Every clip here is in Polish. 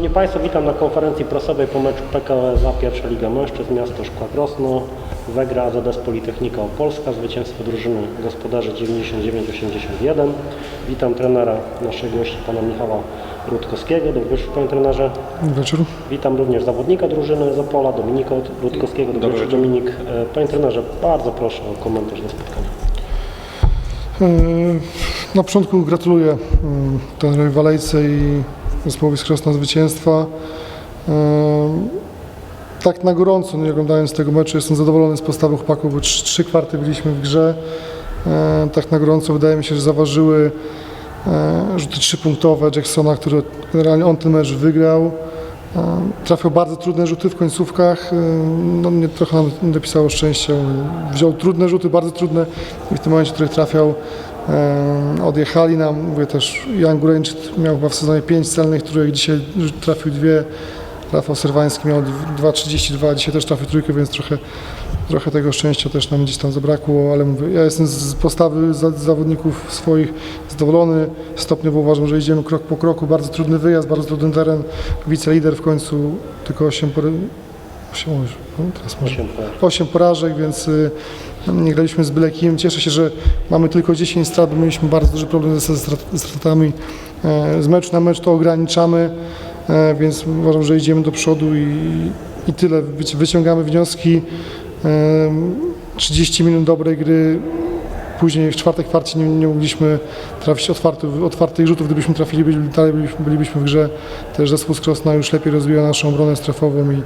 Szanowni Państwo, witam na konferencji prasowej po meczu PKO za pierwsza Liga Mężczyzn Miasto Szkła Krosno. Wegra AZS Politechnika Opolska, zwycięstwo drużyny gospodarzy 99-81. Witam trenera naszego gości, pana Michała Rutkowskiego. Dobry wieczór panie trenerze. Wieczór. Witam również zawodnika drużyny z Opola, Dominika Rutkowskiego. Dobry wieczór Dominik. E, Panie trenerze, bardzo proszę o komentarz do spotkania. Yy, Na początku gratuluję yy, trenerowi Walejce i zespołowi z Krosna zwycięstwa. Tak na gorąco, nie oglądając tego meczu, jestem zadowolony z postawy chłopaków, bo trzy, trzy kwarty byliśmy w grze. Tak na gorąco wydaje mi się, że zaważyły rzuty trzypunktowe Jacksona, który generalnie on ten mecz wygrał. Trafiał bardzo trudne rzuty w końcówkach. No, mnie trochę nam dopisało szczęścia. Wziął trudne rzuty, bardzo trudne i w tym momencie, w których trafiał, odjechali nam. Mówię też, Jan Góreńczyk miał chyba w sezonie 5 celnych, których dzisiaj trafił dwie. Rafał Serwański miał 2,32, dzisiaj też trafił trójkę, więc trochę, trochę tego szczęścia też nam gdzieś tam zabrakło, ale mówię, ja jestem z postawy za- zawodników swoich zadowolony. Stopniowo uważam, że idziemy krok po kroku. Bardzo trudny wyjazd, bardzo trudny teren. Wicelider w końcu tylko 8 pory... 8, no teraz może. Osiem porażek. 8 porażek, więc y, nie graliśmy z byle kim. Cieszę się, że mamy tylko 10 strat, bo mieliśmy bardzo duży problem ze strat- ze stratami. E, Z meczu na mecz to ograniczamy, e, więc uważam, że idziemy do przodu i, i tyle. Wyci- Wyciągamy wnioski. E, 30 minut dobrej gry. Później w czwartej kwarcie nie, nie mogliśmy trafić otwartych, otwartych rzutów. Gdybyśmy trafili, dalej bylibyśmy w grze. Też zespół z Krosna już lepiej rozwija naszą obronę strefową i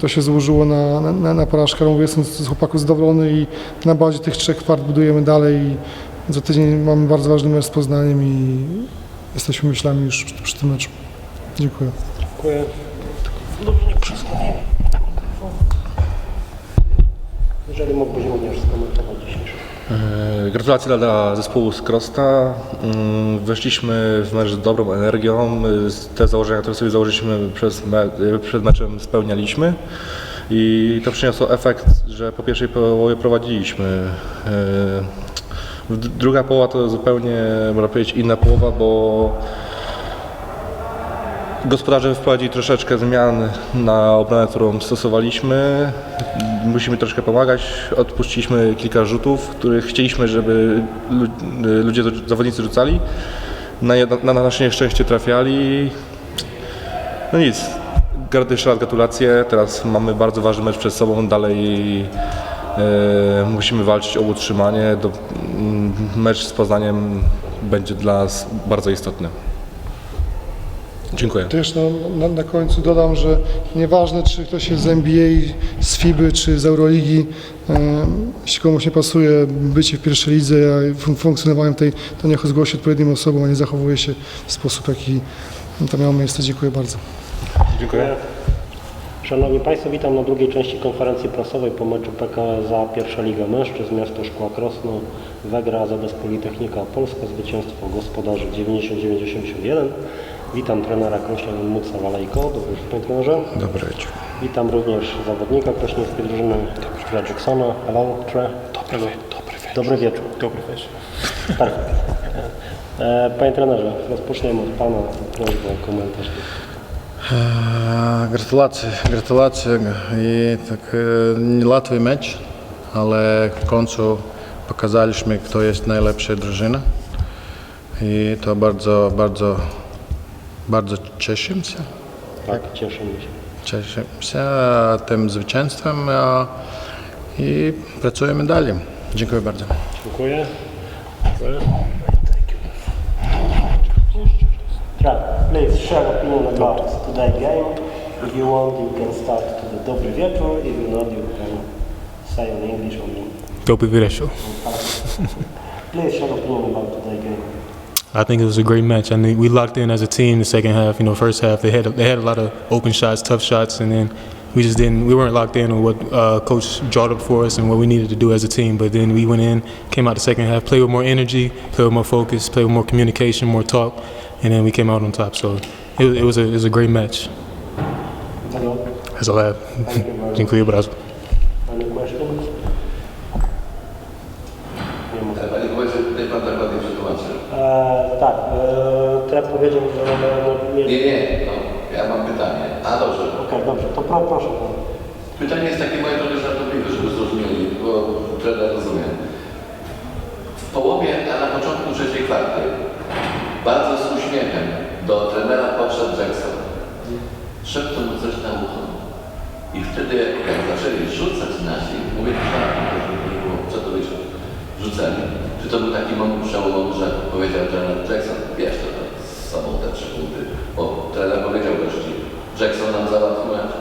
to się złożyło na, na, na, porażkę. Mówię, jestem z chłopaków zadowolony i na bazie tych trzech kwart budujemy dalej. Za tydzień mamy bardzo ważny mecz z Poznaniem i jesteśmy myślami już przy, przy tym meczu. Dziękuję. Dziękuję. Jeżeli mógłbyś również skomentować dzisiejszy. E, Gratulacje dla zespołu z Krosta. Mm, Weszliśmy w mecz z dobrą energią. Te założenia, które sobie założyliśmy przed meczem spełnialiśmy. I to przyniosło efekt, że po pierwszej połowie prowadziliśmy. E, Druga połowa to zupełnie, można powiedzieć, inna połowa, bo Gospodarze wprowadzili troszeczkę zmian na obronę, którą stosowaliśmy. Musimy troszkę pomagać. Odpuściliśmy kilka rzutów, których chcieliśmy, żeby lu- ludzie, zawodnicy rzucali. Na, na nasze nieszczęście trafiali. No nic. Gra- Jeszcze raz gratulacje. Teraz mamy bardzo ważny mecz przed sobą. Dalej e, musimy walczyć o utrzymanie. Do, mecz z Poznaniem będzie dla nas bardzo istotny. Dziękuję. Też no, na, na końcu dodam, że nieważne czy ktoś jest z NBA, z FIBY czy z Euroligi, e, jeśli komuś nie pasuje bycie w pierwszej lidze, a fun- funkcjonowanie tej, to niech zgłosi odpowiednim osobom, a nie zachowuje się w sposób, jaki to miało miejsce. Dziękuję bardzo. Dziękuję. Szanowni Państwo, witam na drugiej części konferencji prasowej po meczu PKO za pierwsza Liga Mężczyzn Miasto Szkła Krosno. Wegra AZS Politechnika Opolska, zwycięstwo gospodarzy 99-81. Witam trenera Krośnia Muksa Walejko. Dobry wieczór Panie trenerze. Dobry wieczór. Witam również zawodnika krośnieńskiej drużyny Trey Jacksona. Hello, Trey. Dobry, dobry wieczór. Dobry wieczór. Dobry wieczór. Perfekt. E, Panie trenerze, rozpoczniemy od Pana. Prośbę o komentarz. Е, Gratulacje, gratulacje i tak e, niełatwy mecz, ale w końcu pokazaliśmy, kto jest najlepsza drużyna i to bardzo, bardzo, bardzo cieszę się. Tak, cieszymy się. Cieszę się tym zwycięstwem a, i pracujemy dalej. Dziękuję bardzo. Dziękuję. Dziękuję. Trey, please share opinion about today's game. If you want, you can start to the dobry wieczór. If you not, you can say in English only. Dobry wieczór. Please share opinion about today's game. I think it was a great match. I mean, we locked in as a team the second half. You know, first half they had they had a lot of open shots, tough shots, and then we just didn't. We weren't locked in on what uh, coach drawed up for us and what we needed to do as a team. But then we went in, came out the second half, played with more energy, played with more focus, played with more communication, more talk, and then we came out on top. So it, was- it was a it was a great match. That's all I have. Dziękuję bardzo. E, tak, e, Trey powiedział, że no, Nie, mieli... nie, no, ja ja mam pytanie. A dobrze, Okej, dobrze, to pro, proszę pytanie jest takie moje trochę żartobliwe, żeby zrozumieli, bo trener rozumiem. W połowie, a na początku trzeciej kwarty, bardzo z uśmiechem do trenera podszedł Jackson. Szepnął mu coś na ucho. I wtedy, jak zaczęli rzucać nasi, mówię, tak, nie było, co to wiecie, rzucali. Czy to był taki moment przełomowy, że powiedział trener Jackson, wiesz, to z sobą te trzy punkty, bo trener powiedział gości, Jackson nam załatwił mecz.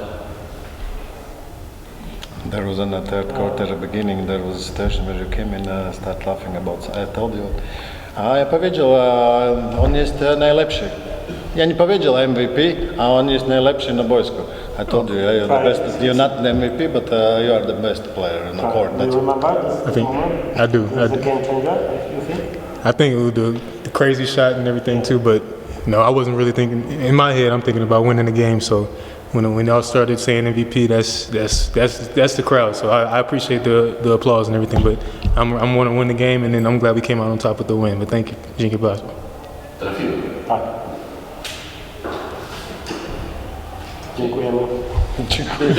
There was in the third quarter beginning, there was a situation where you came in and start laughing about, I told you. A ja powiedział, a on jest najlepszy. Ja nie powiedział MVP, a on jest najlepszy na boisku. I told you, you're the best, you're not the MVP, but uh, you are the best player in the court. Do you That's remember this I think moment? I do. I It's a do. game changer, you think? I think it was the, the crazy shot and everything too, but no, I wasn't really thinking. In my head, I'm thinking about winning the game. So when when y'all started saying MVP, that's that's that's that's the crowd. So I, I appreciate the the applause and everything, but I'm I'm want to win the game, and then I'm glad we came out on top with the win. But thank you, Jinky Bass. Trafiłem. Tak. Dziękujemy. Dziękuję.